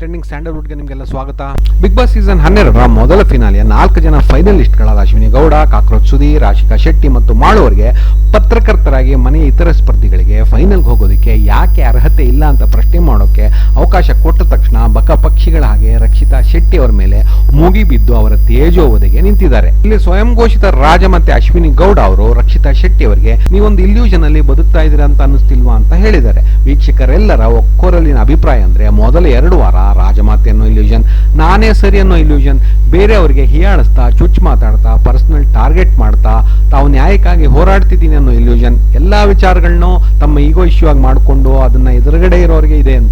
ಸ್ಯಾಂಡಲ್ವುಡ್ಗೆ ನಿಮಗೆಲ್ಲ ಸ್ವಾಗತ. Big boss season ಹನ್ನೆರಡರ ಮೊದಲ ಫಿನಾಲಿಯ ನಾಲ್ಕು ಜನ ಫೈನಲಿಸ್ಟ್ಗಳಾದ ಅಶ್ವಿನಿ ಗೌಡ, ಕಾಕ್ರೋಚ್ ಸುಧೀರ್ ರಾಶಿಕಾ ಶೆಟ್ಟಿ ಮತ್ತು ಮಾಳುವರಿಗೆ ಪತ್ರಕರ್ತರಾಗಿ ಮನೆಯ ಇತರ ಸ್ಪರ್ಧಿಗಳಿಗೆ ಫೈನಲ್ಗೆ ಹೋಗೋದಕ್ಕೆ ಯಾಕೆ ಅರ್ಹತೆ ಇಲ್ಲ ಅಂತ ಪ್ರಶ್ನೆ ಮಾಡೋಕೆ ಅವಕಾಶ ಕೊಟ್ಟ ತಕ್ಷಣ ಬಕ ಪಕ್ಷಿಗಳ ಹಾಗೆ ರಕ್ಷಿತಾ ಶೆಟ್ಟಿ ಅವರ ಮೇಲೆ ಮುಗಿಬಿದ್ದು ಅವರ ತೇಜೋವಧೆಗೆ ನಿಂತಿದ್ದಾರೆ. ಇಲ್ಲಿ ಸ್ವಯಂ ಘೋಷಿತ ರಾಜ ಮತ್ತೆ ಅಶ್ವಿನಿ ಗೌಡ ಅವರು ರಕ್ಷಿತಾ ಶೆಟ್ಟಿ ಅವರಿಗೆ ನೀವೊಂದು ಇಲ್ಯೂಷನ್ ಅಲ್ಲಿ ಬದುಕ್ತಾ ಇದ್ದೀರಾ ಅಂತ ಅನ್ನಿಸ್ತಿಲ್ವಾ? ಅಂತ ಹೇಳಿದ್ದಾರೆ. ವೀಕ್ಷಕರೆಲ್ಲರ ಒಕ್ಕೊರಲಿನ ಅಭಿಪ್ರಾಯ ಅಂದ್ರೆ, ಮೊದಲ ಎರಡು ವಾರ ರಾಜಮಾತೆ ಅನ್ನೋ ಇಲ್ಯೂಷನ್ ನಾನೇ ಸರಿ ಅನ್ನೋ ಇಲ್ಯೂಷನ್ ಬೇರೆಯವರಿಗೆ ಹೀಯಾಳಿಸ್ತಾ ಚುಚ್ ಮಾತಾಡ್ತಾ ಪರ್ಸನಲ್ ಟಾರ್ಗೆಟ್ ಮಾಡ್ತಾ, ತಾವು ನ್ಯಾಯಕ್ಕಾಗಿ ಹೋರಾಡ್ತಿದ್ದೀನಿ ಅನ್ನೋ ಇಲ್ಯೂಷನ್ ಎಲ್ಲಾ ವಿಚಾರಗಳನ್ನೂ ತಮ್ಮ ಈಗೋ ಇಶ್ಯೂ ಆಗಿ ಮಾಡಿಕೊಂಡು ಅದನ್ನ ಎದುರುಗಡೆ ಇರೋರಿಗೆ ಇದೆ ಅಂತ.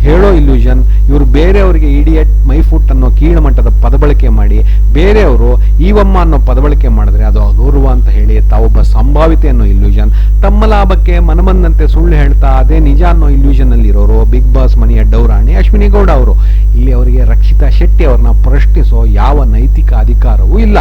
ಹೇಳೋ ಇಲ್ಯೂಷನ್ ಇವರು ಬೇರೆಯವರಿಗೆ ಇಡಿಯಟ್ ಮೈಫುಟ್ ಅನ್ನೋ ಕೀಳುಮಟ್ಟದ ಪದಬಳಕೆ ಮಾಡಿ ಬೇರೆಯವರು ಈವಮ್ಮ ಅನ್ನೋ ಪದಬಳಕೆ ಮಾಡಿದ್ರೆ ಅದು ಅಗೌರವ ಅಂತ ಹೇಳಿ ತಾವೊಬ್ಬ ಸಂಭಾವಿತೆ ಅನ್ನೋ ಇಲ್ಯೂಷನ್ ತಮ್ಮ ಲಾಭಕ್ಕೆ ಮನಬಂದಂತೆ ಸುಳ್ಳು ಹೇಳ್ತಾ ಅದೇ ನಿಜ ಅನ್ನೋ ಇಲ್ಯೂಷನ್ ಅಲ್ಲಿ ಇರೋರು ಬಿಗ್ ಬಾಸ್ ಮನೆಯ ಡೌರಾಣಿ ಅಶ್ವಿನಿ ಗೌಡ ಅವರು. ಇಲ್ಲಿ ಅವರಿಗೆ ರಕ್ಷಿತಾ ಶೆಟ್ಟಿ ಅವ್ರನ್ನ ಪ್ರಶ್ನಿಸೋ ಯಾವ ನೈತಿಕ ಅಧಿಕಾರವೂ ಇಲ್ಲ.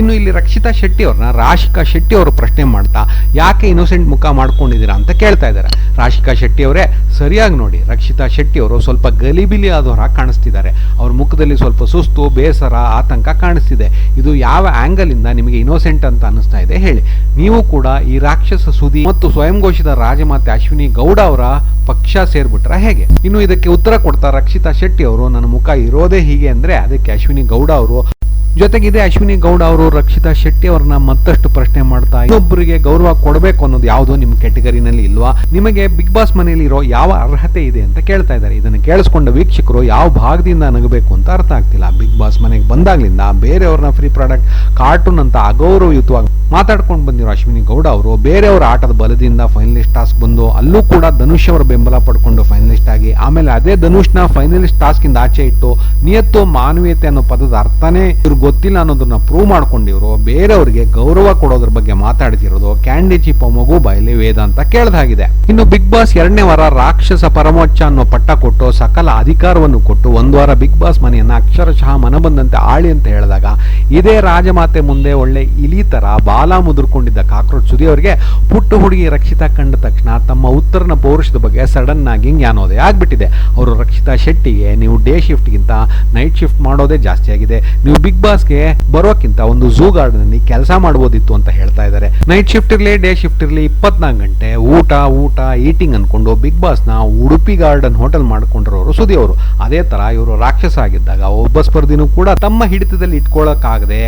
ಇನ್ನು ಇಲ್ಲಿ ರಕ್ಷಿತಾ ಶೆಟ್ಟಿ ಅವ್ರನ್ನ ರಾಶಿಕಾ ಶೆಟ್ಟಿ ಅವರು ಪ್ರಶ್ನೆ ಮಾಡ್ತಾ ಯಾಕೆ ಇನ್ನೋಸೆಂಟ್ ಮುಖ ಮಾಡ್ಕೊಂಡಿದ್ದೀರಾ ಅಂತ ಕೇಳ್ತಾ ಇದ್ದಾರೆ. ರಾಶಿಕಾ ಶೆಟ್ಟಿ ಅವರೇ, ಸರಿಯಾಗಿ ನೋಡಿ, ರಕ್ಷಿತಾ ಶೆಟ್ಟಿ ಅವರು ಸ್ವಲ್ಪ ಗಲಿಬಿಲಿ ಆದವರ ಕಾಣಿಸ್ತಿದ್ದಾರೆ. ಅವ್ರ ಮುಖದಲ್ಲಿ ಸ್ವಲ್ಪ ಸುಸ್ತು, ಬೇಸರ, ಆತಂಕ ಕಾಣಿಸ್ತಿದೆ. ಇದು ಯಾವ ಆ್ಯಂಗಲಿಂದ ನಿಮಗೆ ಇನ್ನೋಸೆಂಟ್ ಅಂತ ಅನ್ನಿಸ್ತಾ ಇದೆ ಹೇಳಿ. ನೀವು ಕೂಡ ಈ ರಾಕ್ಷಸ ಸುದಿ ಮತ್ತು ಸ್ವಯಂ ಘೋಷಿತ ರಾಜಮಾತೆ ಅಶ್ವಿನಿ ಗೌಡ ಅವರ ಪಕ್ಷ ಸೇರ್ಬಿಟ್ರ ಹೇಗೆ? ಇನ್ನು ಇದಕ್ಕೆ ಉತ್ತರ ಕೊಡ್ತಾ ರಕ್ಷಿತಾ ಶೆಟ್ಟಿ ಅವರು, ನನ್ನ ಮುಖ ಇರೋದೇ ಹೀಗೆ ಅಂದ್ರೆ ಅದಕ್ಕೆ ಅಶ್ವಿನಿ ಗೌಡ ಅವರು ಜೊತೆಗಿದೆ ಅಶ್ವಿನಿ ಗೌಡ ಅವರು, ರಕ್ಷಿತಾ ಶೆಟ್ಟಿ ಅವರನ್ನ ಮತ್ತಷ್ಟು ಪ್ರಶ್ನೆ ಮಾಡ್ತಾ ಇನ್ನೊಬ್ಬರಿಗೆ ಗೌರವ ಕೊಡಬೇಕು ಅನ್ನೋದು ಯಾವುದು ನಿಮ್ಮ ಕೆಟಗರಿನಲ್ಲಿ ಇಲ್ವಾ? ನಿಮಗೆ ಬಿಗ್ ಬಾಸ್ ಮನೆಯಲ್ಲಿ ಇರೋ ಯಾವ ಅರ್ಹತೆ ಇದೆ ಅಂತ ಕೇಳ್ತಾ ಇದ್ದಾರೆ. ಇದನ್ನು ಕೇಳಿಸ್ಕೊಂಡ ವೀಕ್ಷಕರು ಯಾವ ಭಾಗದಿಂದ ನಗಬೇಕು ಅಂತ ಅರ್ಥ ಆಗ್ತಿಲ್ಲ. ಬಿಗ್ ಬಾಸ್ ಮನೆಗೆ ಬಂದಾಗ್ಲಿಂದ ಬೇರೆಯವ್ರನ್ನ ಫ್ರೀ ಪ್ರಾಡಕ್ಟ್, ಕಾರ್ಟೂನ್ ಅಂತ ಅಗೌರವಯುತವಾಗಿ ಮಾತಾಡ್ಕೊಂಡು ಬಂದಿರೋ ಅಶ್ವಿನಿ ಗೌಡ ಅವರು, ಬೇರೆಯವರ ಆಟದ ಬಲದಿಂದ ಫೈನಲಿಸ್ಟ್ ಟಾಸ್ಕ್ ಬಂದು ಅಲ್ಲೂ ಕೂಡ ಧನುಷ್ ಅವರ ಬೆಂಬಲ ಪಡ್ಕೊಂಡು ಫೈನಲಿಸ್ಟ್ ಆಗಿ, ಆಮೇಲೆ ಅದೇ ಧನುಷ್ನ ಫೈನಲಿಸ್ಟ್ ಟಾಸ್ಕ್ ಇಂದ ಆಚೆ ಇಟ್ಟು ನಿಯತ್ತು ಮಾನವೀಯತೆ ಅನ್ನೋ ಪದದ ಅರ್ಥನೇ ಇವ್ರಿಗೆ ಗೊತ್ತಿಲ್ಲ ಅನ್ನೋದನ್ನ ಪ್ರೂವ್ ಮಾಡ್ಕೊಂಡಿವ್ರು, ಬೇರೆಯವರಿಗೆ ಗೌರವ ಕೊಡೋದ್ರ ಬಗ್ಗೆ ಮಾತಾಡ್ತಿರೋದು ಕ್ಯಾಂಡಿ ಚಿಪ್ಪ ಮಗು ಬಾಯಲ್ಲಿ ವೇದ ಅಂತ ಕೇಳ್ದಾಗಿದೆ. ಇನ್ನು ಬಿಗ್ ಬಾಸ್ ಎರಡನೇ ವಾರ ರಾಕ್ಷಸ ಪರಮೋಚ್ಚ ಅನ್ನೋ ಪಟ್ಟ ಕೊಟ್ಟು ಸಕಲ ಅಧಿಕಾರವನ್ನು ಕೊಟ್ಟು ಒಂದು ವಾರ ಬಿಗ್ ಬಾಸ್ ಮನೆಯನ್ನ ಅಕ್ಷರಶಃ ಮನ ಬಂದಂತೆ ಆಳಿ ಅಂತ ಹೇಳಿದಾಗ, ಇದೇ ರಾಜಮಾತೆ ಮುಂದೆ ಒಳ್ಳೆ ಇಲಿ ತರ ಬಾಲ ಮುದುರ್ಕೊಂಡಿದ್ದ ಕಾಕ್ರೋಚ್ ಸುದಿ ಅವರಿಗೆ ಪುಟ್ಟು ಹುಡುಗಿ ರಕ್ಷಿತಾ ಕಂಡ ತಕ್ಷಣ ತಮ್ಮ ಉತ್ತರನ ಪೌರುಷದ ಬಗ್ಗೆ ಸಡನ್ ಆಗಿ ಜ್ಞಾನೋದಯ ಆಗ್ಬಿಟ್ಟಿದೆ. ಅವರು ರಕ್ಷಿತಾ ಶೆಟ್ಟಿಗೆ, ನೀವು ಡೇ ಶಿಫ್ಟ್ಗಿಂತ ನೈಟ್ ಶಿಫ್ಟ್ ಮಾಡೋದೇ ಜಾಸ್ತಿ ಆಗಿದೆ. ನೀವು ಬಿಗ್ ಬಾಸ್ಗೆ ಬರೋಕ್ಕಿಂತ ಒಂದು ಝೂ ಗಾರ್ಡನ್ ಅಲ್ಲಿ ಕೆಲಸ ಮಾಡ್ಬೋದಿತ್ತು ಅಂತ ಹೇಳ್ತಾ ಇದ್ದಾರೆ. ನೈಟ್ ಶಿಫ್ಟ್ ಇರಲಿ ಡೇ ಶಿಫ್ಟ್ ಇರಲಿ, ಇಪ್ಪತ್ನಾಲ್ಕು ಗಂಟೆ ಊಟ ಊಟ ಈಟಿಂಗ್ ಅನ್ಕೊಂಡು ಬಿಗ್ ಬಾಸ್ನ ಉಡುಪಿ ಗಾರ್ಡನ್ ಹೋಟೆಲ್ ಮಾಡ್ಕೊಂಡಿರೋರು ಸುದಿ ಅವರು ಅದೇ ತರ ಇವರು ರಾಕ್ಷಸ ಆಗಿದ್ದಾಗ ಒಬ್ಬ ಸ್ಪರ್ಧಿನೂ ಕೂಡ ತಮ್ಮ ಹಿಡಿತದಲ್ಲಿ ಇಟ್ಕೊಳ್ಳೋಕ್ಕಾಗದೆ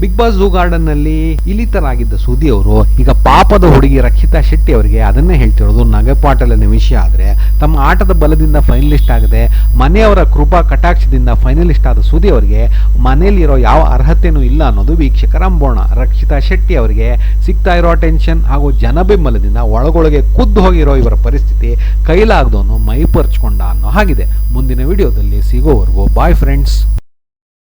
ಬಿಗ್ ಬಾಸ್ ಝೂ ಗಾರ್ಡನ್ನಲ್ಲಿ ಇಲಿತರಾಗಿದ್ದ ಸುದಿ ಅವರು ಈಗ ಪಾಪದ ಹುಡುಗಿ ರಕ್ಷಿತಾ ಶೆಟ್ಟಿ ಅವರಿಗೆ ಅದನ್ನೇ ಹೇಳ್ತಿರೋದು ನಗೆಪಾಟಲಿನ ವಿಷಯ ಆದ್ರೆ ತಮ್ಮ ಆಟದ ಬಲದಿಂದ ಫೈನಲಿಸ್ಟ್ ಆಗದೆ ಮನೆಯವರ ಕೃಪಾ ಕಟಾಕ್ಷದಿಂದ ಫೈನಲಿಸ್ಟ್ ಆದ ಸುದಿ ಅವರಿಗೆ ಮನೆಯಲ್ಲಿರೋ ಯಾವ ಅರ್ಹತೆನೂ ಇಲ್ಲ ಅನ್ನೋದು ವೀಕ್ಷಕರ ಅಂಬೋಣ. ರಕ್ಷಿತಾ ಶೆಟ್ಟಿ ಅವರಿಗೆ ಸಿಗ್ತಾ ಇರೋ ಟೆನ್ಷನ್ ಹಾಗೂ ಜನಬೆಂಬಲದಿಂದ ಒಳಗೊಳಗೆ ಕುದ್ದು ಹೋಗಿರೋ ಇವರ ಪರಿಸ್ಥಿತಿ ಕೈಲಾಗ್ದೋನು ಮೈ ಪರ್ಚ್ಕೊಂಡ ಅನ್ನೋ ಹಾಗಿದೆ. ಮುಂದಿನ ವಿಡಿಯೋದಲ್ಲಿ ಸಿಗೋವರೆಗೂ ಬಾಯ್ ಫ್ರೆಂಡ್ಸ್